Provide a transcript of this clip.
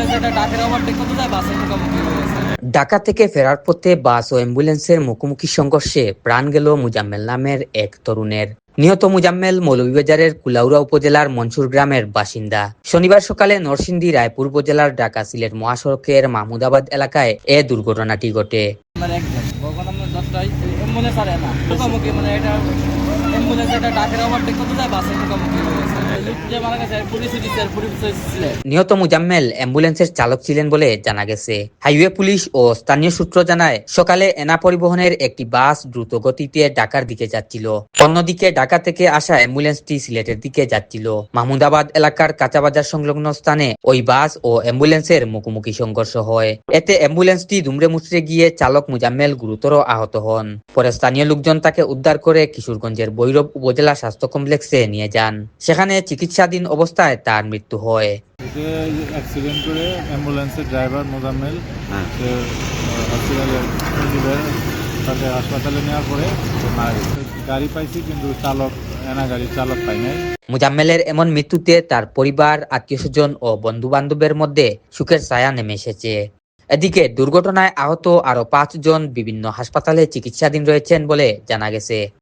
Ambulance এটা ডাকের overtake করতে যায় বাসের মুখোমুখি হয়ে গেছে। ঢাকা থেকে ফেরার পথে বাস ও অ্যাম্বুলেন্সের মুখোমুখি সংঘর্ষে প্রাণ গেল মুজাম্মেল নামের এক তরুণের। নিহত মুজাম্মেল মৌলভীবাজারের কুলাউড়া উপজেলার মনসুর গ্রামের বাসিন্দা। শনিবার সকালে নরসিংদী রায়পুর উপজেলার ঢাকা সিলেট মহাসড়কের মাহমুদাবাদ এলাকায় এ দুর্ঘটনাটি ঘটে। আমার একদম কখন আমরা দশটায় অ্যাম্বুলেন্স আরে না। মুখোমুখি মানে এটা অ্যাম্বুলেন্স এটা ডাকের ওভারটেক করতে যায় বাসের মুখোমুখি নিহত মুজাম্মেল অ্যাম্বুলেন্সের চালক ছিলেন বলে জানা গেছে। হাইওয়ে পুলিশ ও স্থানীয় সূত্র জানায়, সকালে এনা পরিবহনের একটি বাস দ্রুত গতিতে ঢাকার দিকে যাচ্ছিল। অন্যদিকে ঢাকা থেকে আসা অ্যাম্বুলেন্সটি সিলেটের দিকে যাচ্ছিল। মাহমুদাবাদ এলাকার কাঁচাবাজার সংলগ্ন স্থানে ওই বাস ও অ্যাম্বুলেন্সের মুখোমুখি সংঘর্ষ হয়। এতে অ্যাম্বুলেন্সটি দুমড়ে মুচড়ে গিয়ে চালক মুজাম্মেল গুরুতর আহত হন। পরে স্থানীয় লোকজন তাকে উদ্ধার করে কিশোরগঞ্জের বৈরব উপজেলা স্বাস্থ্য কমপ্লেক্সে নিয়ে যান। সেখানে চিকিৎসাধীন অবস্থায় তার মৃত্যু হয়। এতে অ্যাক্সিডেন্ট করে অ্যাম্বুলেন্সের ড্রাইভার মোজাম্মেল সে হসপিটালে সঞ্জীবের তাকে হাসপাতালে নেওয়ার পরে মারা গেছে। গাড়ি পাইছি কিন্তু চালক এনা গাড়ির চালক পাই নাই। মুজাম্মেলের এমন মৃত্যুতে তার পরিবার আত্মীয় স্বজন ও বন্ধু বান্ধবের মধ্যে সুখের ছায়া নেমে এসেছে। এদিকে দুর্ঘটনায় আহত আরও পাঁচজন বিভিন্ন হাসপাতালে চিকিৎসাধীন রয়েছেন বলে জানা গেছে।